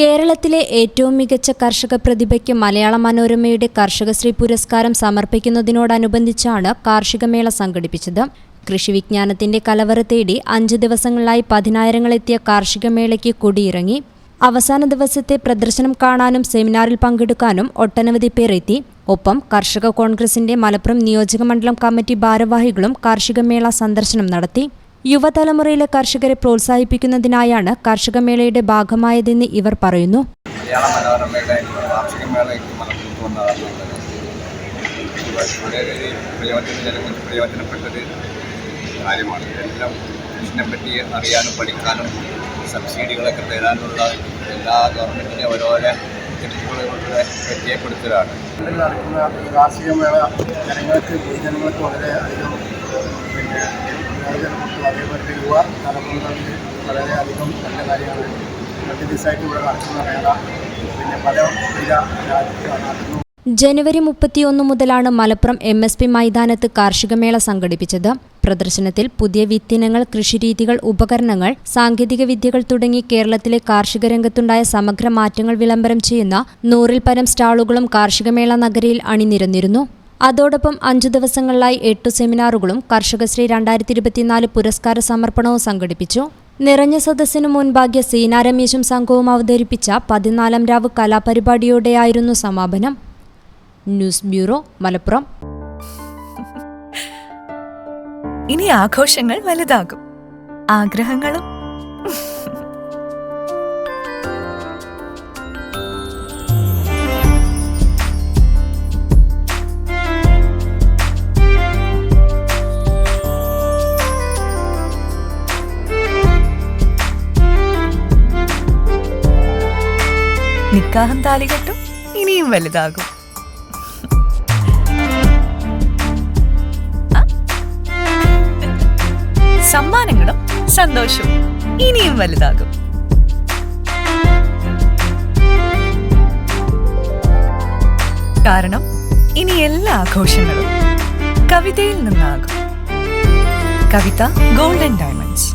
കേരളത്തിലെ ഏറ്റവും മികച്ച കർഷക പ്രതിഭയ്ക്ക് മലയാള മനോരമയുടെ കർഷകശ്രീ പുരസ്കാരം സമർപ്പിക്കുന്നതിനോടനുബന്ധിച്ചാണ് കാർഷികമേള സംഘടിപ്പിച്ചത്. കൃഷി വിജ്ഞാനത്തിന്റെ കലവറ തേടി അഞ്ച് ദിവസങ്ങളിലായി പതിനായിരങ്ങളെത്തിയ കാർഷികമേളയ്ക്ക് കൊടിയിറങ്ങി. അവസാന ദിവസത്തെ പ്രദർശനം കാണാനും സെമിനാറിൽ പങ്കെടുക്കാനും ഒട്ടനവധി പേർ എത്തി ഒപ്പം കർഷക കോൺഗ്രസിന്റെ മലപ്പുറം നിയോജകമണ്ഡലം കമ്മിറ്റി ഭാരവാഹികളും കാർഷികമേള സന്ദർശനം നടത്തി. യുവതലമുറയിലെ കർഷകരെ പ്രോത്സാഹിപ്പിക്കുന്നതിനായാണ് കാർഷികമേളയുടെ ഭാഗമായതെന്ന് ഇവർ പറയുന്നു. മലയാള മനോരമയുടെ ഒരു പ്രയോജന പ്രയോജനപ്പെട്ടൊരു കാര്യമാണ്. എല്ലാം കൃഷിനെ പറ്റി അറിയാനും പഠിക്കാനും സബ്സിഡികളൊക്കെ തരാനുള്ള എല്ലാ ഗവൺമെന്റിന്റെ ഓരോരോ ടിപ്പുകളുടെ പരിചയപ്പെടുത്തലാണ്. നാട്ടിൽ നടക്കുന്ന ഈ കാർഷിക മേള ജനങ്ങൾക്ക് പൊതുജനങ്ങൾക്ക് വളരെ അധികം പിന്നെ പ്രയോജനപ്പെട്ടു കാരണം വളരെയധികം നല്ല കാര്യമാണ്. കണ്ടിന്യൂസായിട്ട് ഇവിടെ നടക്കുന്ന മേള. പിന്നെ പല ജനുവരി മുപ്പത്തിയൊന്ന് മുതലാണ് മലപ്പുറം എം എസ് പി മൈതാനത്ത് കാർഷികമേള സംഘടിപ്പിച്ചത്. പ്രദർശനത്തിൽ പുതിയ വിത്തിനങ്ങൾ കൃഷിരീതികൾ ഉപകരണങ്ങൾ സാങ്കേതിക വിദ്യകൾ തുടങ്ങി കേരളത്തിലെ കാർഷിക രംഗത്തുണ്ടായ സമഗ്ര മാറ്റങ്ങൾ വിളംബരം ചെയ്യുന്ന നൂറിൽ പരം സ്റ്റാളുകളും കാർഷികമേള നഗരിയിൽ അണിനിരന്നിരുന്നു. അതോടൊപ്പം അഞ്ചു ദിവസങ്ങളിലായി എട്ടു സെമിനാറുകളും കർഷകശ്രീ രണ്ടായിരത്തി ഇരുപത്തിനാല് പുരസ്കാര സമർപ്പണവും സംഘടിപ്പിച്ചു. നിറഞ്ഞ സദസ്സിനു മുൻപാകിയ സീന രമേശും സംഘവും അവതരിപ്പിച്ച പതിനാലാം രാവ് കലാപരിപാടിയോടെയായിരുന്നു സമാപനം. News bureau Malappuram. ഇനി ആഘോഷങ്ങൾ വലുതാകും. ആഗ്രഹങ്ങളും. നിക്കാഹം താലികെട്ടും ഇനിയും വലുതാകും. സമ്മാനങ്ങളും സന്തോഷവും ഇനിയും വലുതാകും. കാരണം ഇനി എല്ലാ ആഘോഷങ്ങളും കവിതയിൽ നിന്നാകും. Kavitha golden diamonds.